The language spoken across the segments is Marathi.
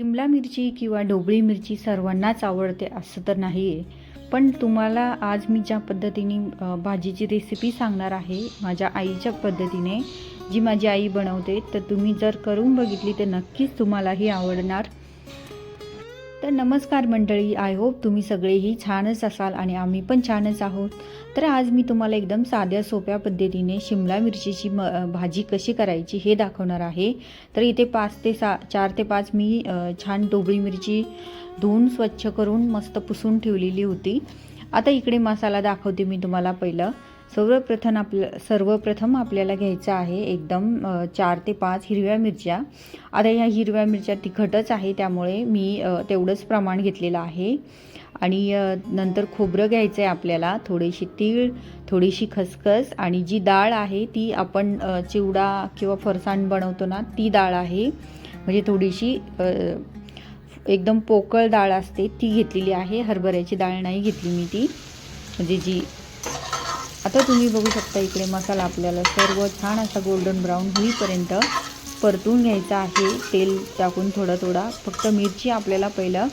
शिमला मिरची किंवा ढोबळी मिरची सर्वांनाच आवडते असं तर नाही आहे पण तुम्हाला आज मी ज्या पद्धतीने भाजीची रेसिपी सांगणार आहे माझ्या आईच्या पद्धतीने जी माझी आई बनवते तर तुम्ही जर करून बघितली तर नक्कीच तुम्हालाही आवडणार. तर नमस्कार मंडळी आय होप तुम्ही सगळेही छानच असाल आणि आम्ही पण छानच आहोत. तर आज मी तुम्हाला एकदम साध्या सोप्या पद्धतीने शिमला मिरचीची म भाजी कशी करायची हे दाखवणार आहे. तर इथे पाच ते सा चार ते पाच मी छान डोबळी मिरची धुवून स्वच्छ करून मस्त पुसून ठेवलेली होती. आता इकडे मसाला दाखवते मी तुम्हाला पहिलं. सर्वप्रथम आपल्या सर्वप्रथम आपल्याला घ्यायचं आहे एकदम चार ते पाच हिरव्या मिरच्या. आता ह्या हिरव्या मिरच्या तिखटच आहे त्यामुळे मी तेवढंच प्रमाण घेतलेलं आहे. आणि नंतर खोबरं घ्यायचं आहे आपल्याला थोडीशी तीळ थोडीशी खसखस आणि जी डाळ आहे ती आपण चिवडा किंवा फरसाण बनवतो ना ती डाळ आहे. म्हणजे थोडीशी एकदम पोकळ डाळ असते ती घेतलेली आहे. हरभऱ्याची डाळ नाही घेतली मी ती. म्हणजे जी आता तुम्ही बघू शकता इकडे मसाला आपल्याला सर्व छान असा गोल्डन ब्राऊन होईपर्यंत परतून घ्यायचा आहे. तेल टाकून थोडं थोडा फक्त मिरची आपल्याला पहिलं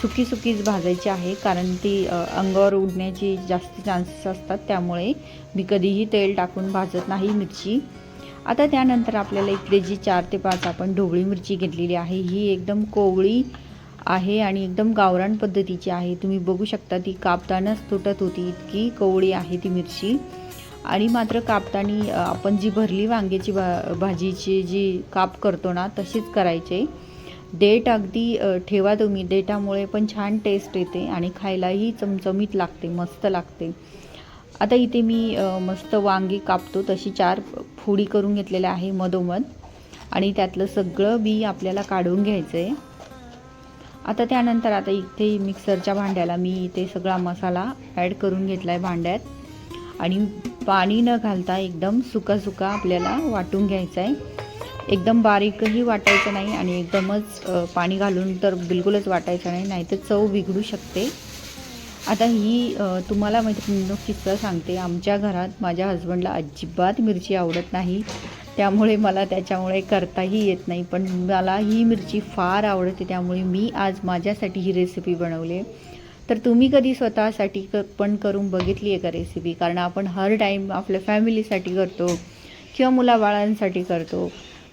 सुकी सुकीच भाजायची आहे कारण ती अंगावर उडण्याची जास्त चान्सेस असतात. त्यामुळे मी कधीही तेल टाकून भाजत नाही मिरची. आता त्यानंतर आपल्याला इकडे जी चार ते पाच आपण ढोबळी मिरची घेतलेली आहे ही एकदम कोवळी आहे आणि एकदम गावरान पद्धतीची आहे. तुम्ही बघू शकता ती कापतानाच तुटत होती इतकी कोवळी आहे ती मिरची. आणि मात्र कापताना आपण जी भरली वांग्याची भा भाजीची जी काप करतो ना तशीच करायचे. डेट अगदी ठेवा तुम्ही. डेटामुळे पण छान टेस्ट येते आणि खायलाही चमचमीत लागते मस्त लागते. आता इथे मी मस्त वांगी कापतो. तशी चार फोडी करून घेतलेल्या आहे मधोमध. आणि त्यातलं सगळं बी आपल्याला काढून घ्यायचं आहे आता त्यानंतर आता इथे मिक्सरच्या भांड्याला मी इथे सगळा मसाला ॲड करून घेतला आहे भांड्यात. आणि पाणी न घालता एकदम सुका सुका आपल्याला वाटून घ्यायचं आहे एकदम बारीकही वाटायचं नाही आणि एकदमच पाणी घालून तर बिलकुलच वाटायचं नाही नाहीतर चव बिघडू शकते. आता ही तुम्हाला मैत्रिणींनो किस्सा सांगते. आमच्या घरात माझ्या हस्बंडला अजिबात मिरची आवडत नाही. त्यामुळे मला त्याच्यामुळे करताही येत नाही. पण मला ही मिरची फार आवडते. त्यामुळे मी आज माझ्यासाठी ही रेसिपी बनवली. तर तुम्ही कधी स्वतःसाठी क पण करून बघितली आहे का रेसिपी कारण आपण हर टाईम आपल्या फॅमिलीसाठी करतो किंवा मुलाबाळांसाठी करतो.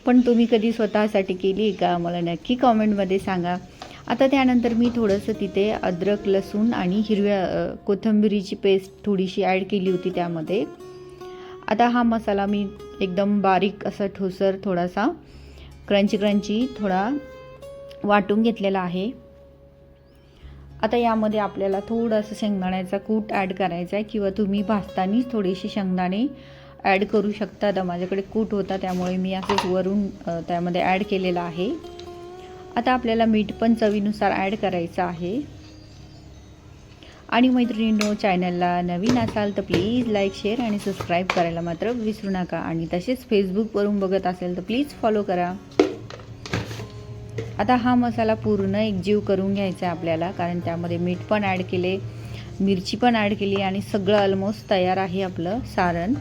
पण तुम्ही कधी स्वतःसाठी केली आहे का? मला नक्की कॉमेंटमध्ये सांगा. आता त्यानंतर मी थोडंसं तिथे अद्रक लसूण आणि हिरव्या कोथंबिरीची पेस्ट थोडीशी ॲड केली होती त्यामध्ये. आता हा मसाला मी एकदम बारीक असा ठोसर थोडासा क्रंची क्रंची थोडा वाटून घेतलेला आहे. आता यामध्ये आपल्याला थोडंसं शेंगदाण्याचा कूट ॲड करायचा आहे किंवा तुम्ही भाजतानीच थोडीशी शेंगदाणे ॲड करू शकता. आता माझ्याकडे कूट होता त्यामुळे मी असंच वरून त्यामध्ये ॲड केलेला आहे. आता आपल्याला मीठ पण चवीनुसार ॲड करायचं आहे. आणि मैत्रिणींनो चॅनलला नवीन असाल तर प्लीज लाईक शेअर आणि सबस्क्राईब करायला मात्र विसरू नका. आणि तसेच फेसबुकवरून बघत असेल तर प्लीज फॉलो करा. आता हा मसाला पूर्ण एकजीव करून घ्यायचा आहे आपल्याला कारण त्यामध्ये मीठ पण ॲड केले मिरची पण ॲड केली आणि सगळं ऑलमोस्ट तयार आहे आपलं सारण.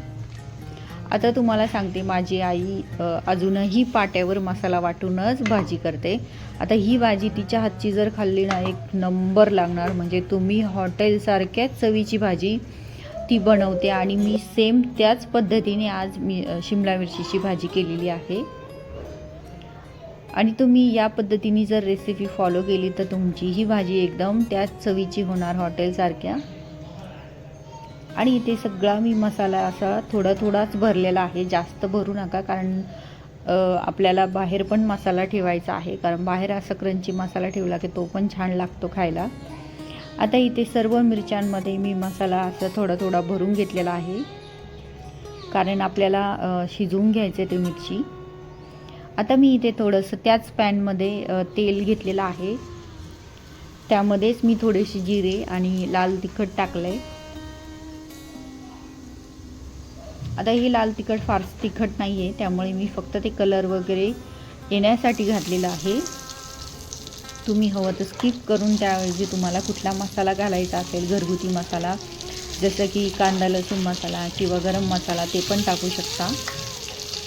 आता तुम्हाला सांगते माझी आई अजूनही पाट्यावर मसाला वाटूनच भाजी करते. आता ही भाजी तिच्या हातची जर खाल्ली ना एक नंबर लागणार. म्हणजे तुम्ही हॉटेलसारख्याच चवीची भाजी ती बनवते आणि मी सेम त्याच पद्धतीने आज मी शिमला मिरचीची भाजी केलेली आहे. आणि तुम्ही या पद्धतीने जर रेसिपी फॉलो केली तर तुमची ही भाजी एकदम त्याच चवीची होणार हॉटेलसारख्या. आणि इथे सगळा मी मसाला असा थोडा थोडाच भरलेला आहे. जास्त भरू नका कारण आपल्याला बाहेर पण मसाला ठेवायचा आहे. कारण बाहेर असा क्रंची मसाला ठेवला की तो पण छान लागतो खायला. आता इथे सर्व मिरच्यांमध्ये मी मसाला असा थोडा थोडा भरून घेतलेला आहे. कारण आपल्याला शिजवून घ्यायचं आहे ते मिरची. आता मी इथे थोडंसं त्याच पॅनमध्ये तेल घेतलेलं आहे. त्यामध्येच मी थोडेसे जिरे आणि लाल तिखट टाकलं आहे आता ही लाल तिखट फार तिखट नाही आहे त्यामुळे मी फक्त ते कलर वगैरे येण्यासाठी घातलेलं आहे. तुम्ही हवं तर स्किप करून त्याऐवजी तुम्हाला कुठला मसाला घालायचा असेल घरगुती मसाला जसं की कांदा लसूण मसाला किंवा गरम मसाला ते पण टाकू शकता.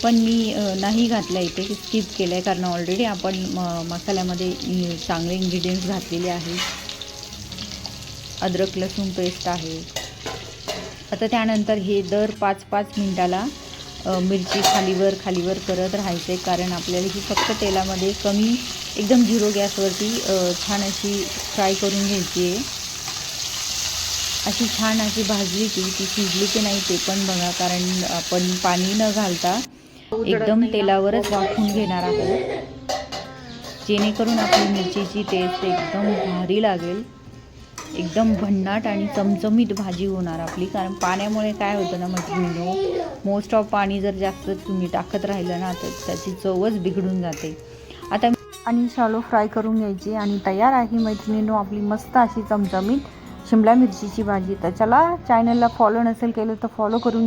पण मी नाही घातला इथे स्किप केलं आहे कारण ऑलरेडी आपण म मसाल्यामध्ये चांगले इन्ग्रेडियंट्स घातलेले आहे अद्रक लसूण पेस्ट आहे. आता त्यानंतर हे दर पाच पाच मिनटाला मिरची खालीवर खालीवर करत राहायचे कारण आपल्याला ही फक्त तेलामध्ये कमी एकदम झिरो गॅसवरती छान अशी फ्राय करून घ्यायची आहे. अशी छान अशी भाजली की ती शिजली की नाही ते पण बघा कारण आपण पाणी न घालता एकदम तेलावरच वाफून घेणार आहोत. जेणेकरून आपली मिरचीची टेस्ट एकदम भारी लागेल. एकदम भन्नाट आणि चमचमीत भाजी होणार आपली. कारण पाण्यामुळे काय होतं ना मैत्रिणीनो मोस्ट ऑफ पाणी जर जास्त तुम्ही टाकत राहिलं ना तर त्याची चवच बिघडून जाते. आता आणि शालो फ्राय करून घ्यायची आणि तयार आहे मैत्रिणीनो आपली मस्त अशी चमचमीत शिमला मिरचीची भाजी. तर चला चॅनलला फॉलो नसेल केलं तर फॉलो करून घ्या.